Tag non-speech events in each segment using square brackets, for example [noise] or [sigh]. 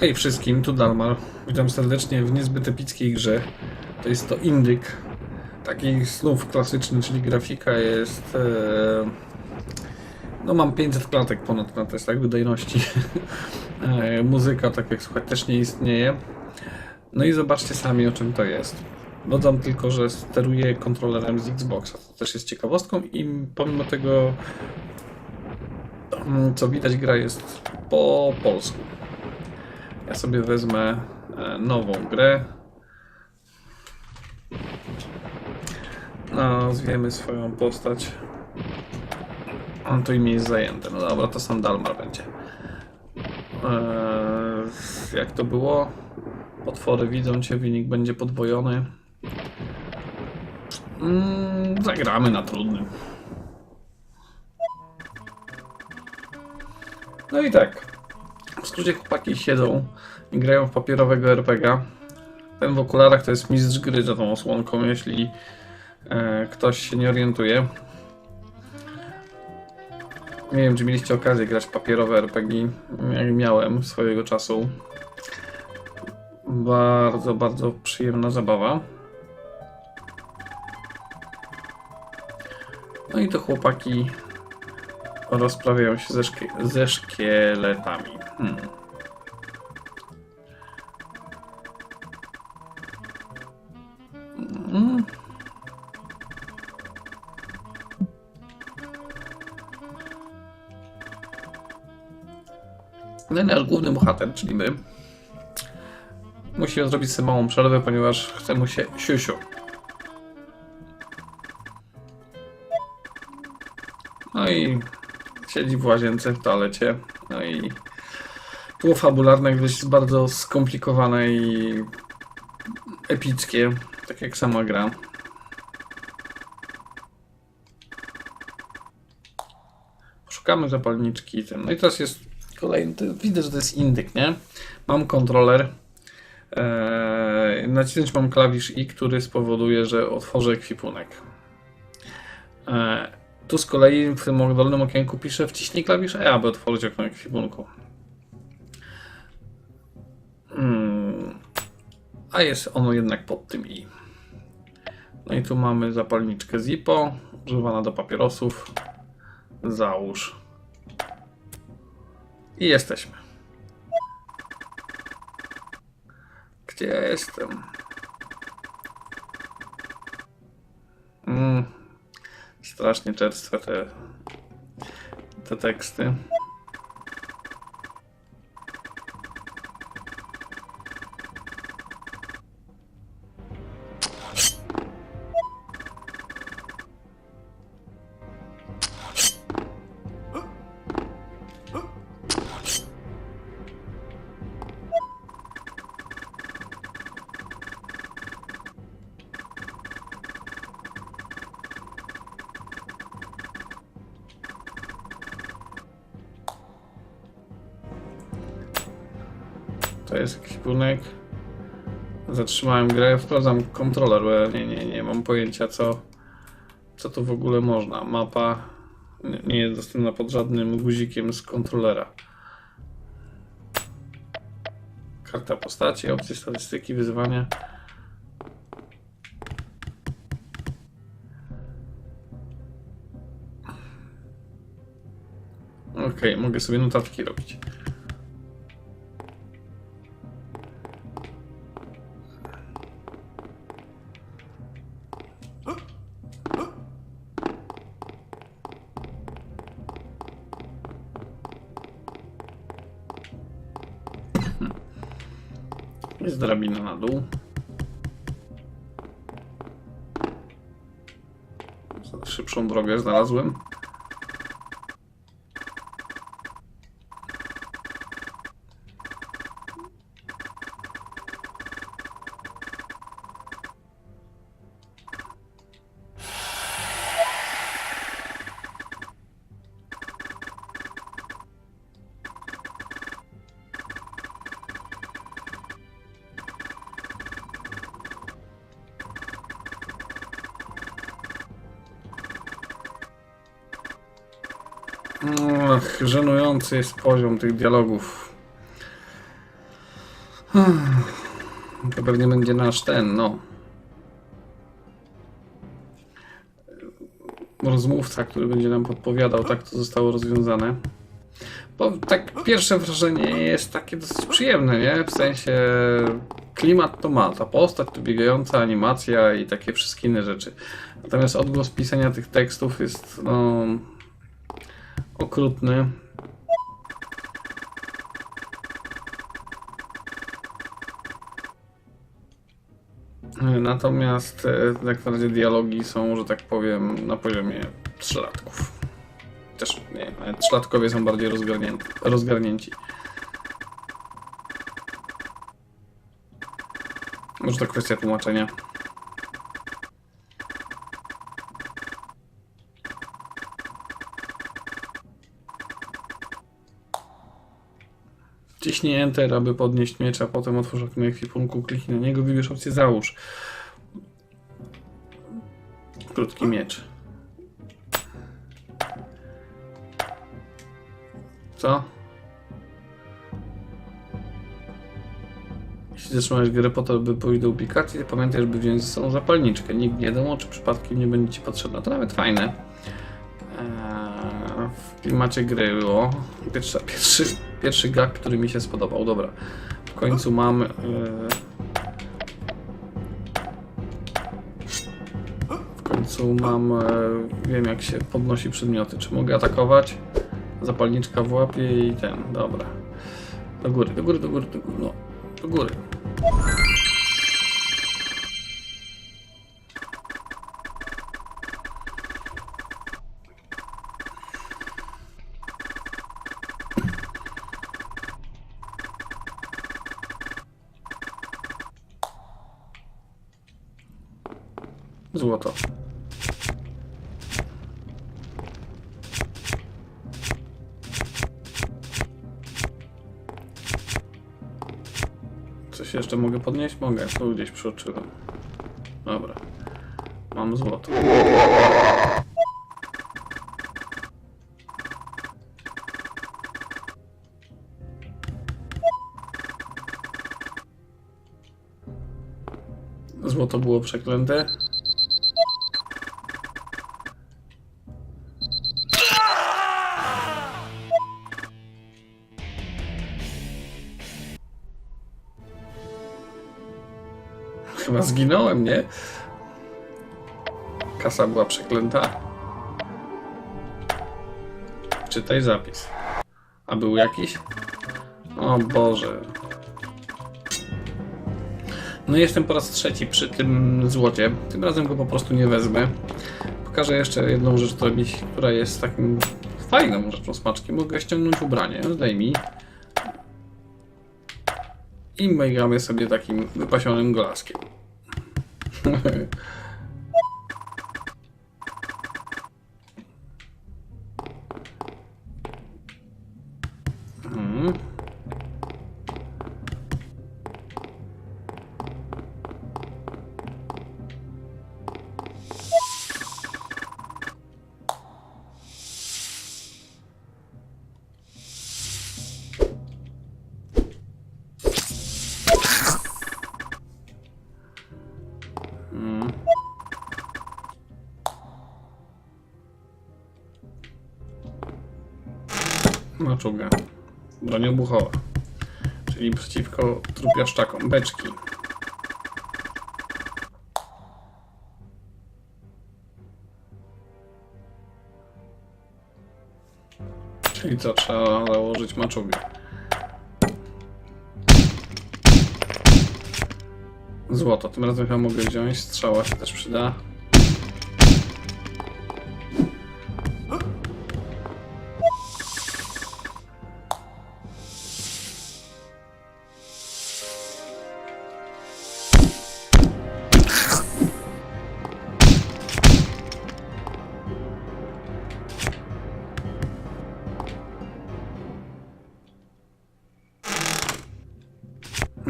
Hej wszystkim, tu Dalmar. Witam serdecznie w niezbyt epickiej grze. To jest to Indyk. Taki snów klasyczny, czyli grafika jest... E... No mam 500 klatek ponad na testach wydajności. [laughs] e, muzyka, tak jak słuchać, też nie istnieje. No i zobaczcie sami o czym to jest. Dodam tylko, że steruję kontrolerem z Xboxa. To też jest ciekawostką i pomimo tego, mm, co widać, gra jest po polsku. Ja sobie wezmę e, nową grę. Nazwiemy swoją postać. On to imię jest zajęte. No dobra, to sam Dalmar będzie. Eee, jak to było? Potwory widzą cię, wynik będzie podwojony. Mm, zagramy na trudnym. No i tak. Skrócie chłopaki siedzą i grają w papierowego RPGa. Ten w okularach to jest mistrz gry za tą osłonką, jeśli e, ktoś się nie orientuje. Nie wiem, czy mieliście okazję grać w papierowe RPG, jak miałem swojego czasu. Bardzo, bardzo przyjemna zabawa. No i to chłopaki rozprawiają się ze, szkie ze szkieletami. Hmm. Mm. No i nasz główny bohater, czyli my, musimy zrobić sobie małą przerwę, ponieważ chce mu się siusiu. No i siedzi w łazience, w toalecie. No i tło fabularne gdzieś jest bardzo skomplikowane i epickie, tak jak sama gra. Szukamy zapalniczki. Ten. No i teraz jest kolejny. Widzę, że to jest indyk, nie? Mam kontroler. Eee, nacisnąć mam klawisz I, który spowoduje, że otworzę ekwipunek. Eee, tu z kolei w tym dolnym okienku piszę wciśnij klawisz E, aby otworzyć okno ekwipunku. Hmm. A jest ono jednak pod tym i. No i tu mamy zapalniczkę Zippo, używana do papierosów. Załóż. I jesteśmy. Gdzie ja jestem? Mm. Strasznie czerstwe te, te teksty. Jest ekwipunek. Zatrzymałem grę, sprawdzam kontroler, bo ja nie, nie, nie mam pojęcia co, co tu w ogóle można. Mapa nie- nie jest dostępna pod żadnym guzikiem z kontrolera. Karta postaci, opcje statystyki, wyzwania. Okej, mogę sobie notatki robić. Jest drabina na dół. Szybszą drogę znalazłem. Ach, żenujący jest poziom tych dialogów. To pewnie będzie nasz ten, no. Rozmówca, który będzie nam podpowiadał, tak to zostało rozwiązane. Bo tak pierwsze wrażenie jest takie dosyć przyjemne, nie? W sensie klimat to ma, ta postać, to biegająca animacja i takie wszystkie inne rzeczy. Natomiast odgłos pisania tych tekstów jest no, okrutny. Natomiast e, jak na razie dialogi są, że tak powiem, na poziomie trzylatków. Też nie, ale trzylatkowie są bardziej rozgarnięci. Może to kwestia tłumaczenia. Ciśnij Enter, aby podnieść miecz, a potem otwórz okno ekwipunku, kliknij na niego, wybierz opcję załóż. Krótki miecz. Co? Jeśli zatrzymałeś grę po to, by pójść do ubikacji, pamiętaj, żeby wziąć ze sobą zapalniczkę. Nikt nie wiadomo, czy przypadkiem nie będzie Ci potrzebna. To nawet fajne. W klimacie gry było. Pierwszy, pierwszy, pierwszy gag, który mi się spodobał. Dobra. W końcu mam... Eee, w końcu mam... E, wiem, jak się podnosi przedmioty. Czy mogę atakować? Zapalniczka w łapie i ten. Dobra. Do góry, do góry, do góry, do góry. No, do góry. Złoto. Coś jeszcze mogę podnieść? Mogę, tu gdzieś przeoczyłem. Dobra. Mam złoto. Złoto było przeklęte. Chyba zginąłem, nie? Kasa była przeklęta. Czytaj zapis. A był jakiś? O Boże. No jestem po raz trzeci przy tym złocie. Tym razem go po prostu nie wezmę. Pokażę jeszcze jedną rzecz, która, jest takim fajną rzeczą smaczkiem. Mogę ściągnąć ubranie. Zdejmij. I mygamy sobie takim wypasionym glaskiem. はい。Maczuga. Broń obuchowa. Czyli przeciwko trupiaszczakom. Beczki. Czyli co, trzeba założyć maczugę. Złoto. Tym razem chyba mogę wziąć. Strzała się też przyda.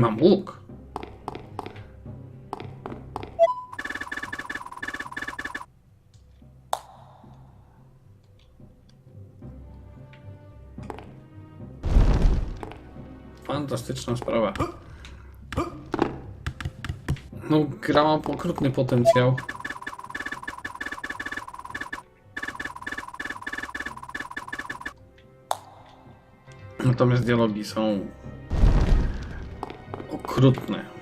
Mam łuk. Fantastyczna sprawa. No, gra ma okrutny potencjał. Natomiast dialogi są 그렇구나요.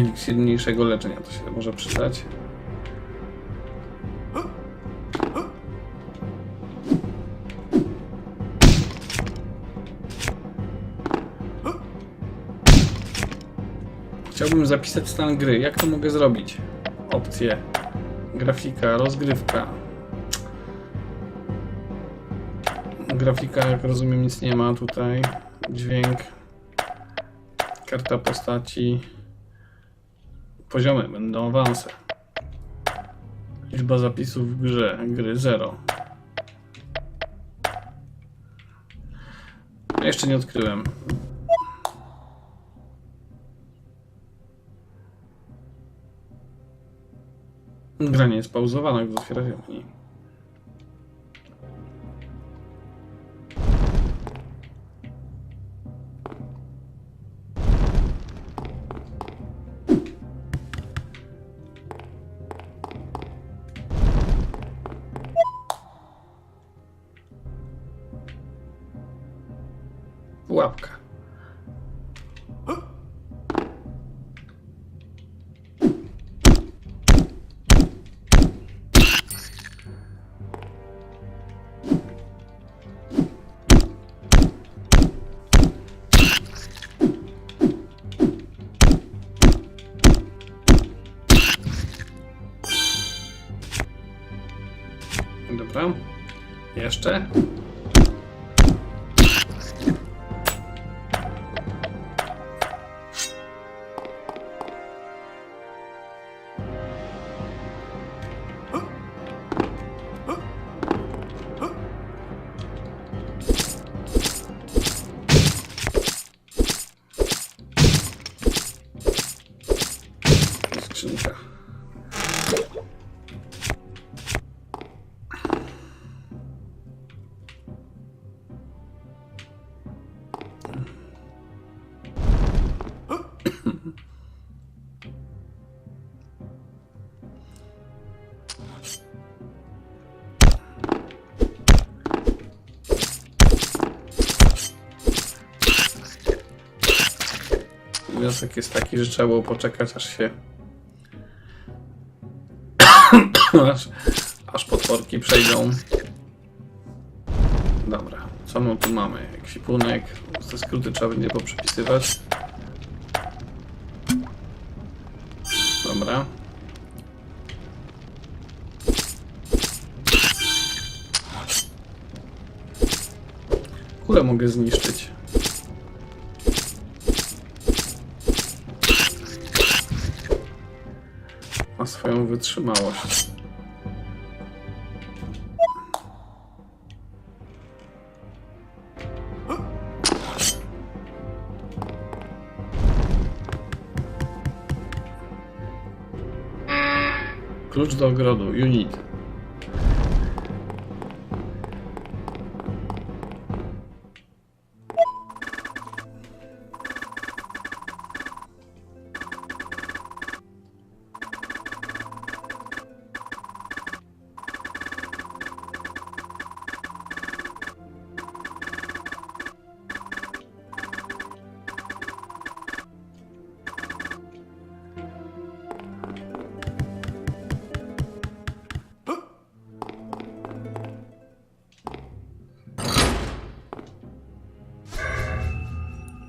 Eliksir leczenia to się może przydać. Chciałbym zapisać stan gry. Jak to mogę zrobić? Opcje. Grafika, rozgrywka. Grafika, jak rozumiem, nic nie ma tutaj. Dźwięk. Karta postaci. Poziomy będą awanse. Liczba zapisów w grze, gry 0. Jeszcze nie odkryłem. Gra nie jest pauzowana, gdy otwiera się. Jeszcze. Wniosek jest taki, że trzeba było poczekać aż się [coughs] aż, aż potworki przejdą. Dobra, co my tu mamy? Ekwipunek, te skróty trzeba będzie poprzepisywać. Dobra. Kulę mogę zniszczyć. Ma swoją wytrzymałość. Klucz do ogrodu, unit.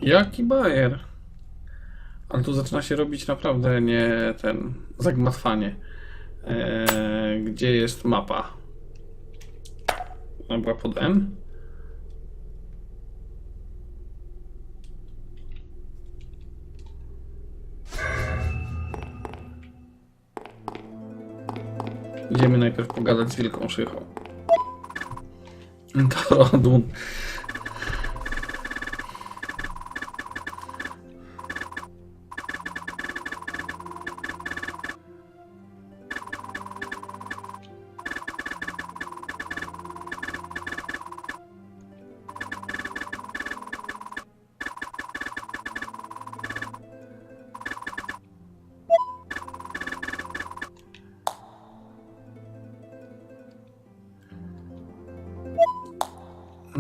Jaki bajer? Ale tu zaczyna się robić naprawdę nie ten zagmatwanie. Eee, gdzie jest mapa? Ona była pod M? Idziemy najpierw pogadać z Wielką Szychą. [laughs] Torodun.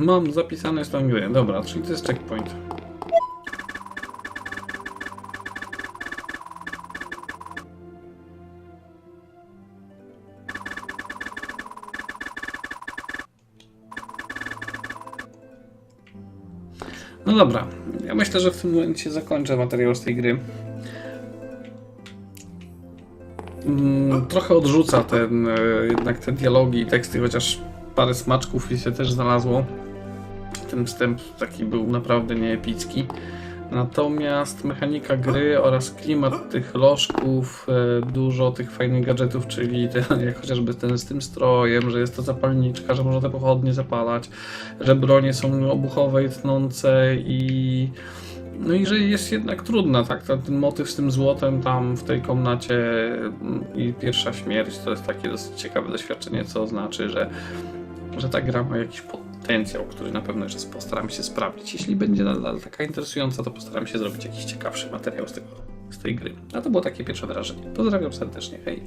Mam zapisane stan gry. Dobra, czyli to jest checkpoint. No dobra, ja myślę, że w tym momencie zakończę materiał z tej gry. Mm, Trochę odrzuca ten, e, jednak te dialogi i teksty, chociaż parę smaczków się też znalazło. Ten wstęp taki był naprawdę nieepicki. Natomiast mechanika gry oraz klimat tych lożków, e, dużo tych fajnych gadżetów, czyli ten, [laughs] jak chociażby ten z tym strojem, że jest to zapalniczka, że można te pochodnie zapalać, że bronie są obuchowe i tnące i no i że jest jednak trudna, tak? Ten, motyw z tym złotem tam w tej komnacie mm, i pierwsza śmierć to jest takie dosyć ciekawe doświadczenie, co znaczy, że, że ta gra ma jakiś potencjał, który na pewno jeszcze postaram się sprawdzić. Jeśli będzie nadal taka interesująca, to postaram się zrobić jakiś ciekawszy materiał z, tego, z tej gry. A to było takie pierwsze wrażenie. Pozdrawiam serdecznie, hej.